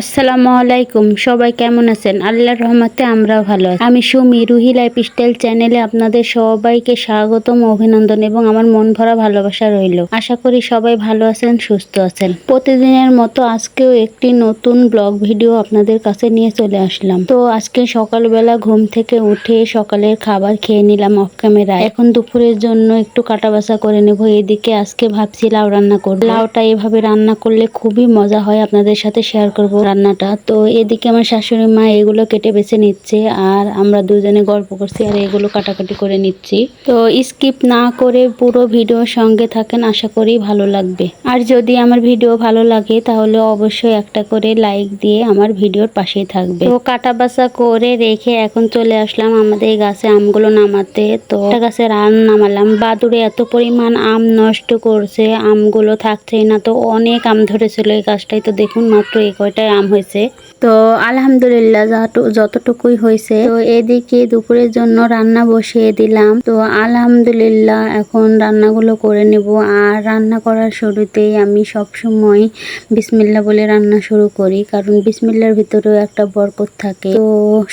আসসালামু আলাইকুম, সবাই কেমন আছেন? আল্লাহর রহমতে আমরাও ভালো আছি। আমি সুমি, রুহি লাইফ স্টাইল চ্যানেলে আপনাদের সবাইকে স্বাগতম, অভিনন্দন এবং আমার মন ভরা ভালোবাসা রইল। আশা করি সবাই ভালো আছেন, সুস্থ আছেন। প্রতিদিনের মতো আজকেও একটি নতুন ব্লগ ভিডিও আপনাদের কাছে নিয়ে চলে আসলাম। তো আজকে সকালবেলা ঘুম থেকে উঠে সকালের খাবার খেয়ে নিলাম অফ ক্যামেরায় এখন দুপুরের জন্য একটু কাটা বাছা করে নেব, এদিকে আজকে ভাবছি লাউ রান্না করব। লাউটা এভাবে রান্না করলে খুবই মজা হয়, আপনাদের সাথে শেয়ার করব। রান্নাটা। তো এদিকে আমার শাশুড়ি মা এগুলো কেটে বেছে নিচ্ছে আর আমরা দুজনে গল্প করছি আর এগুলো কাটাকাটি করে নিচ্ছি। তো স্কিপ না করে পুরো ভিডিওর সঙ্গে থাকেন, আশা করি ভালো লাগবে। আর যদি আমার ভিডিও ভালো লাগে তাহলে অবশ্যই একটা করে লাইক দিয়ে আমার ভিডিওর পাশেই থাকবে। তো কাটা বাছা করে রেখে এখন চলে আসলাম আমাদের এই গাছে আমগুলো নামাতে। তো গাছের আম নামালাম। বাদুড়ে এত পরিমাণ আম নষ্ট করছে, আমগুলো থাকছেই না। তো অনেক আম ধরেছিল এই গাছটাই তো দেখুন মাত্র এই কয়টাই আম হয়েছে। তো আলহামদুলিল্লাহ যতটুকুই হয়েছে, তো এদিকে দুপুরের জন্য রান্না বসিয়ে দিলাম। তো আলহামদুলিল্লাহ এখন রান্নাগুলো করে নেব। আর রান্না করার শুরুতেই আমি সব সময় বিসমিল্লা বলে রান্না শুরু করি, কারণ বিসমিল্লার ভিতরেও একটা বরকত থাকে। তো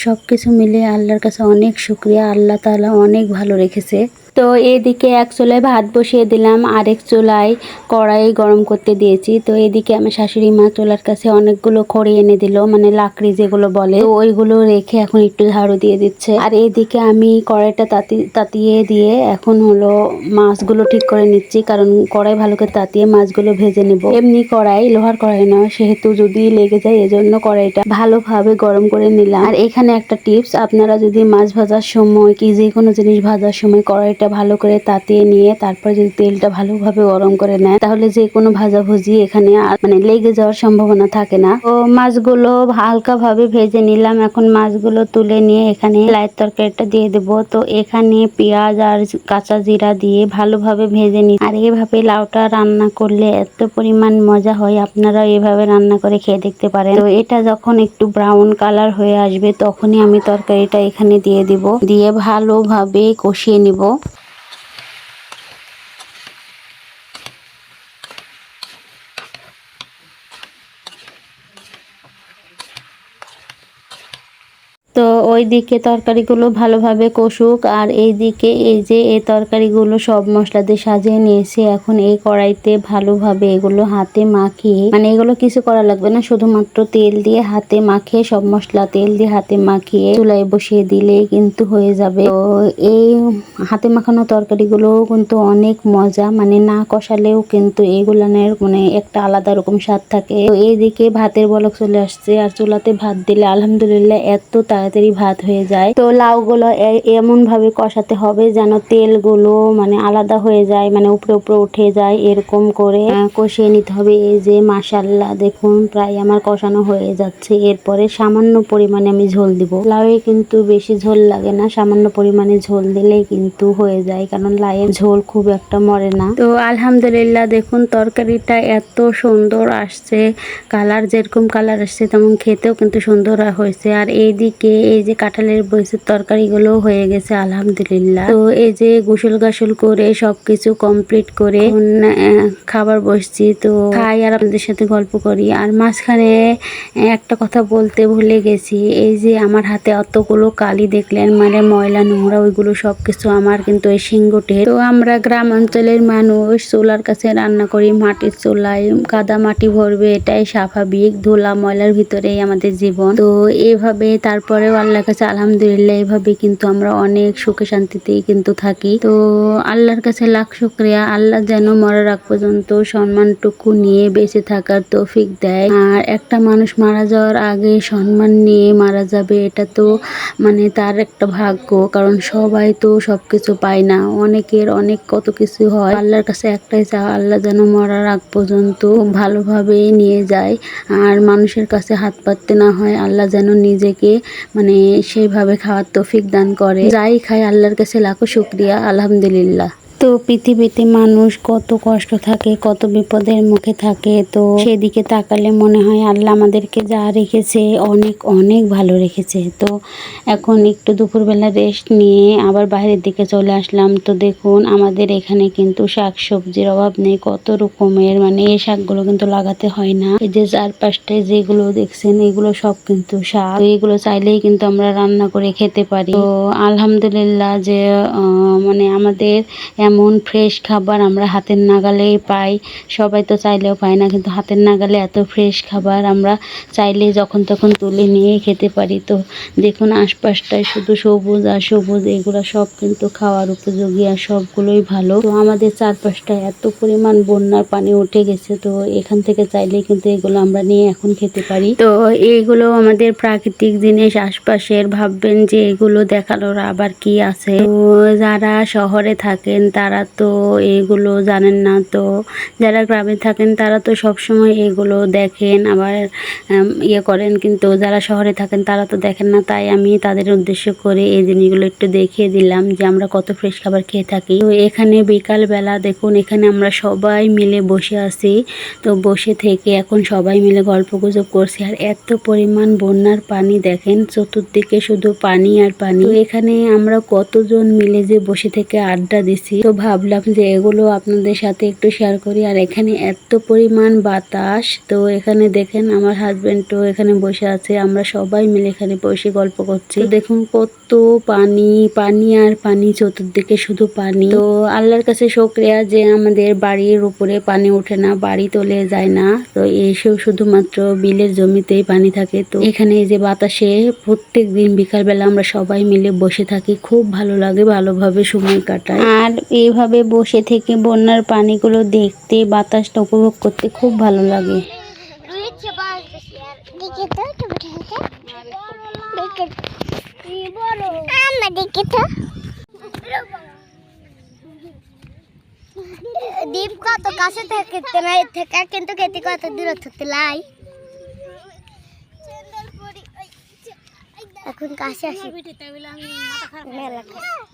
সবকিছু মিলে আল্লাহর কাছে অনেক শুক্রিয়া। আল্লাহ তাআলা অনেক ভালো রেখেছে। তো এদিকে এক চুলায় ভাত বসিয়ে দিলাম, আরেক চুলায় কড়াই গরম করতে দিয়েছি। তো এদিকে আমার শাশুড়ি মা চুলার কাছে অনেকগুলো খড়ি এনে দিল মানে লাকড়ি যেগুলো বলে, তো ওইগুলো রেখে এখন একটু ঝাড়ু দিয়ে দিচ্ছে। আর এদিকে আমি কড়াইটা তাতি, তাতিয়ে দিয়ে এখন হলো মাছগুলো ঠিক করে নিচ্ছি, কারণ কড়াই ভালো করে তাতিয়ে মাছগুলো ভেজে নেব। এমনি কড়াই, লোহার কড়াই না সেহেতু যদি লেগে যায়, এজন্য কড়াইটা ভালোভাবে গরম করে নিলাম। আর এখানে একটা টিপস, আপনারা যদি মাছ ভাজার সময় কি যে কোনো জিনিস ভাজার সময় কড়াইটা ভালো করে তাতিয়ে নিয়ে তারপর যদি তেলটা ভালোভাবে গরম করে নেয়, তাহলে যে কোনো ভাজাভুজি এখানে মানে লেগে যাওয়ার সম্ভাবনা থাকে না। তো মাছগুলো হালকা ভাবে ভেজে নিলাম। এখন মাছগুলো তুলে নিয়ে এখানে লাইট তরকারিটা দিয়ে দেব। তো এখানে পেঁয়াজ আর কাঁচা জিরা দিয়ে ভালোভাবে ভেজে নি। আর এভাবে লাউটা রান্না করলে এত পরিমাণ মজা হয়। আপনারা এভাবে রান্না করে খেয়ে দেখতে পারেন। তো এটা যখন একটু ব্রাউন কালার হয়ে আসবে, তখনই আমি তরকারিটা এখানে দিয়ে দিব। দিয়ে ভালোভাবে কষিয়ে নিব। তো ওইদিকে তরকারিগুলো ভালোভাবে কষুক আর এইদিকে এই যে এই তরকারিগুলো সব মশলা দিয়ে সাজিয়ে নিয়েছি, এখন এই কড়াইতে ভালোভাবে এগুলো হাতে মাখিয়ে মানে এগুলো কিছু করা লাগবে না, শুধুমাত্র তেল দিয়ে হাতে মাখিয়ে, সব মশলা তেল দিয়ে হাতে মাখিয়ে চুলায় বসিয়ে দিলে কিন্তু হয়ে যাবে। তো এই হাতে মাখানো তরকারিগুলো কিন্তু অনেক মজা মানে না কষালেও কিন্তু এগুলানের মানে একটা আলাদা রকম স্বাদ থাকে। তো এইদিকে ভাতের বলক চলে আসছে, আর চুলাতে ভাত দিলে আলহামদুলিল্লাহ এত তাড়াতাড়ি ভাত হয়ে যায়। তো লাউগুলো এ- এমন ভাবে কষাতে হবে যেন তেলগুলো মানে আলাদা হয়ে যায় মানে উপরে উপরে উঠে যায় এরকম করে। কষিয়ে নিতে হবে। এই যে মাসাল্লাহ দেখুন প্রায় আমার কষানো হয়ে যাচ্ছে। এরপরে সামান্য পরিমাণে আমি ঝোল দিব। লাউয়ে কিন্তু বেশি ঝোল লাগে না। সামান্য পরিমাণে ঝোল দিলেই কিন্তু হয়ে যায়, কারণ লাউয়ের ঝোল খুব একটা মরে না। তো আলহামদুলিল্লাহ, দেখুন তরকারিটা এত সুন্দর আসছে। কালার যেরকম কালার আসছে, তেমন খেতেও কিন্তু সুন্দর হয়েছে। আর এইদিকে, এই যে কাঁঠালের বইসের তরকারিগুলো হয়ে গেছে, আলহামদুলিল্লাহ। তো এই যে গোসল গাসল করে সবকিছু কমপ্লিট করে খাবার বসছি। তো খাই আর আপনাদের সাথে গল্প করি। আর মাঝখানে একটা কথা বলতে ভুলে গেছি। এই যে আমার হাতে অতগুলো কালি দেখলেন মানে ময়লা, নোংরা, ওইগুলো সবকিছু আমার কিন্তু এই সিংহটে তো আমরা গ্রাম অঞ্চলের মানুষ, চুলার কাছে রান্না করি, মাটির চুলায় কাদা মাটি ভরবে, এটাই স্বাভাবিক। ধুলা, ময়লার ভিতরেই আমাদের জীবন। তো এভাবে তারপরেও আল্লাহর কাছে আলহামদুলিল্লাহ, এভাবে কিন্তু আমরা অনেক সুখে শান্তিতেই কিন্তু থাকি। তো আল্লাহর কাছে লাখ শুক্রিয়া। আল্লাহ যেন মরার আগ পর্যন্ত সম্মানটুকু নিয়ে বেঁচে থাকার তৌফিক দেয়। আর একটা মানুষ মারা যাওয়ার আগে সম্মান নিয়ে মারা যাবে, এটা তো মানে তার একটা ভাগ্য। কারণ সবাই তো সবকিছু পায় না। অনেকের অনেক কত কিছু হয়। আল্লাহর কাছে একটাই চাওয়া, আল্লাহ যেন মরার আগ পর্যন্ত ভালোভাবে নিয়ে যায়। আর মানুষের কাছে হাত পাততে না হয়, আল্লাহ যেন নিজেকে মানে সেইভাবে খাওয়ার তৌফিক দান করে। যাই খায় আল্লাহর কাছে লাখো শুক্রিয়া আলহামদুলিল্লাহ। তো পৃথিবীতে মানুষ কত কষ্ট থাকে, কত বিপদের মুখে থাকে। তো সেদিকে তাকালে মনে হয় আল্লাহ আমাদেরকে যা রেখেছে অনেক অনেক ভালো রেখেছে। তো এখন একটু দুপুরবেলা রেস্ট নিয়ে আবার বাইরের দিকে চলে আসলাম। তো দেখুন, আমাদের এখানে কিন্তু শাক সবজির অভাব নেই। কত রকমের মানে এই শাকগুলো কিন্তু লাগাতে হয় না। এই যে চারপাশটায় যেগুলো দেখছেন, এগুলো সব কিন্তু শাক। এগুলো চাইলেই কিন্তু আমরা রান্না করে খেতে পারি। তো আলহামদুলিল্লাহ যে মানে আমাদের এমন ফ্রেশ খাবার আমরা হাতের নাগালেই পাই। সবাই তো চাইলেও পায় না, কিন্তু হাতের নাগালে এত ফ্রেশ খাবার আমরা চাইলে যখন তখন তুলে নিয়ে খেতে পারি। তো দেখুন আশপাশটায় শুধু সবুজ আর সবুজ, এগুলো সব কিন্তু খাওয়ার উপযোগী আর সবগুলোই ভালো। তো আমাদের চারপাশটায় এত পরিমাণ বন্যার পানি উঠে গেছে, তো এখান থেকে চাইলে কিন্তু এগুলো আমরা নিয়ে এখন খেতে পারি। তো এইগুলো আমাদের প্রাকৃতিক জিনিস, আশপাশের ভাববেন যে এগুলো দেখানোর আবার কি আছে? তো যারা শহরে থাকেন তারা তো এগুলো জানেন না। তো যারা গ্রামে থাকেন, তারা তো সবসময় এগুলো দেখেন। আবার ইয়ে করেন, কিন্তু যারা শহরে থাকেন, তারা তো দেখেন না। তাই আমি তাদের উদ্দেশ্য করে এই জিনিসগুলো একটু দেখিয়ে দিলাম যে আমরা কত ফ্রেশ খাবার খেয়ে থাকি। তো এখানে বিকাল বেলা দেখুন, এখানে আমরা সবাই মিলে বসে আছি। তো বসে থেকে এখন সবাই মিলে গল্প গুজব করছি। আর এত পরিমাণ বন্যার পানি দেখেন, চতুর্দিকে শুধু পানি আর পানি। এখানে আমরা কতজন মিলে যে বসে থেকে আড্ডা দিছি। তো ভাবলাম যে এগুলো আপনাদের সাথে একটু শেয়ার করি। আর এখানে এত পরিমাণ বাতাস, তো এখানে দেখেন আমার হাজবেন্ডও এখানে বসে আছে, আমরা সবাই মিলে এখানে বসে গল্প করছি। দেখুন কত পানি পানি আর পানি, চতুর্দিকে শুধু পানি। তো আল্লাহর কাছে শুক্রিয়া যে আমাদের বাড়ির উপরে পানি ওঠে না, বাড়ি তোলে যায় না। তো এসেও শুধুমাত্র বিলের জমিতেই পানি থাকে। তো এখানে এই যে বাতাসে প্রত্যেক দিন বিকালবেলা আমরা সবাই মিলে বসে থাকি। খুব ভালো লাগে, ভালোভাবে সময় কাটায় আর এইভাবে বসে থেকে বন্যার পানিগুলো দেখতে বাতাসটা উপভোগ করতে খুব ভালো লাগে। দীপ কত কাছে থেকে থেকে কিন্তু খেতে কত দূর থাকতে লাই। এখন কাছে আসি। মেলা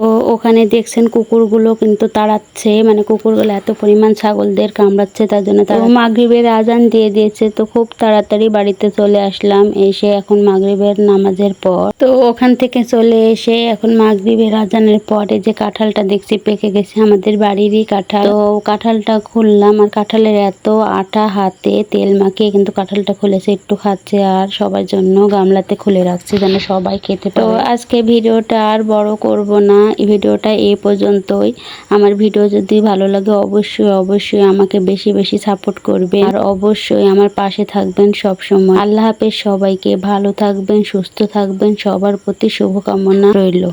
ও ওখানে দেখছেন কুকুরগুলো কিন্তু তাড়াচ্ছে মানে কুকুরগুলো এত পরিমাণ ছাগলদের কামড়াচ্ছে তার জন্য তারা মাগরিবের আজান দিয়ে দিয়েছে, তো খুব তাড়াতাড়ি বাড়িতে চলে আসলাম, এসে এখন মাগরিবের নামাজের পর। তো ওখান থেকে চলে এসে এখন মাগরিবের আজানের পরে যে কাঁঠালটা দেখছি, পেকে গেছে আমাদের বাড়িরই কাঁঠাল। তো কাঁঠালটা খুললাম, আর কাঁঠালের এত আটা হাতে তেল মাখিয়ে কিন্তু কাঁঠালটা খুলেছে, একটু খাচ্ছে আর সবার জন্য গামলাতে খুলে রাখছি যেন সবাই খেতে তো আজকে ভিডিওটা আর বড় করব না এই ভিডিওটা এ পর্যন্তই। আমার ভিডিও যদি ভালো লাগে, অবশ্যই অবশ্যই আমাকে বেশি বেশি সাপোর্ট করবে আর অবশ্যই আমার পাশে থাকবেন সব সময় আল্লাহ হাফেজ সবাইকে ভালো থাকবেন, সুস্থ থাকবেন, সবার প্রতি শুভকামনা রইল।